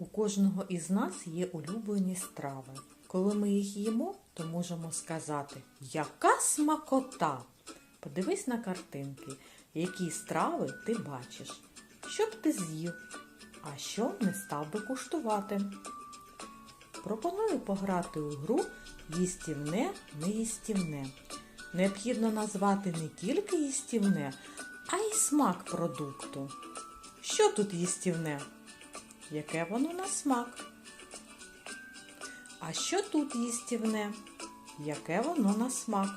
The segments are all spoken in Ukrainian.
У кожного із нас є улюблені страви. Коли ми їх їмо, то можемо сказати, яка смакота! Подивись на картинки, які страви ти бачиш, що б ти з'їв, а що не став би куштувати. Пропоную пограти у гру їстівне, неїстівне. Необхідно назвати не тільки їстівне, а й смак продукту. Що тут їстівне? Яке воно на смак? А що тут їстівне? Яке воно на смак?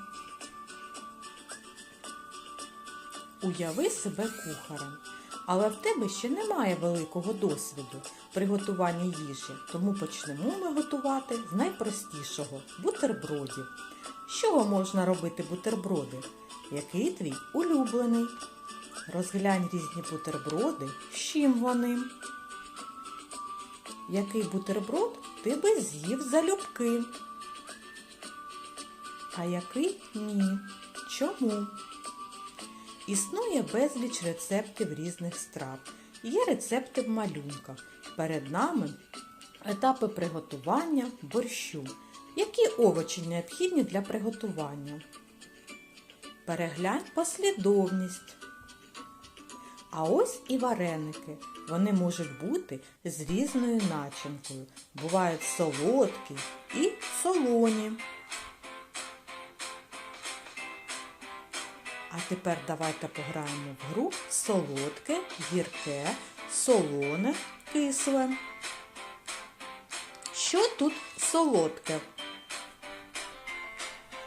Уяви себе кухарем, але в тебе ще немає великого досвіду приготування їжі, тому почнемо ми готувати з найпростішого бутербродів. З чого можна робити бутерброди? Який твій улюблений? Розглянь різні бутерброди, з чим вони. Який бутерброд ти би з'їв залюбки? А який ні? Чому? Існує безліч рецептів різних страв. Є рецепти в малюнках. Перед нами етапи приготування борщу. Які овочі необхідні для приготування? Переглянь послідовність. А ось і вареники. Вони можуть бути з різною начинкою. Бувають солодкі і солоні. А тепер давайте пограємо в гру солодке, гірке, солоне, кисле. Що тут солодке?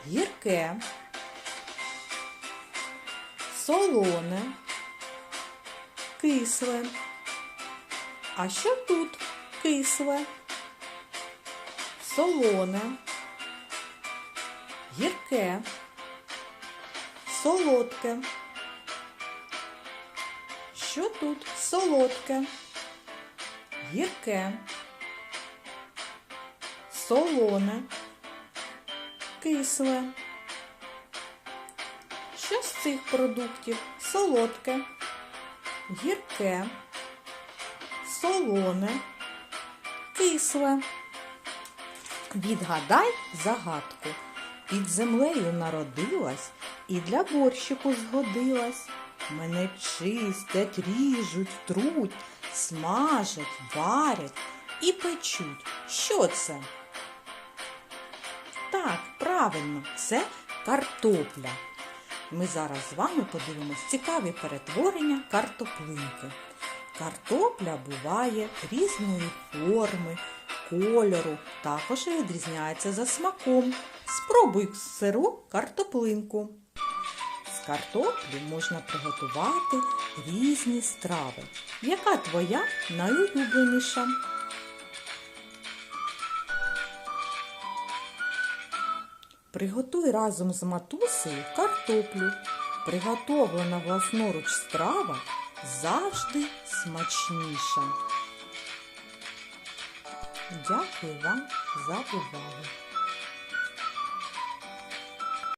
Гірке, солоне, кисле. А що тут кисле? Солоне, гірке, солодке. Що тут солодке? Гірке, солоне, кисле. Що з цих продуктів солодке, гірке, солоне, кисле. Відгадай загадку. Під землею народилась і для борщику згодилась. Мене чистять, ріжуть, труть, смажать, варять і печуть. Що це? Так, правильно, це картопля. Ми зараз з вами подивимось цікаві перетворення картоплинки. Картопля буває різної форми, кольору, також відрізняється за смаком. Спробуй сиру картоплинку. З картоплі можна приготувати різні страви. Яка твоя найулюбленіша? Приготуй разом з матусею картоплю. Приготовлена власноруч страва завжди смачніша. Дякую вам за увагу!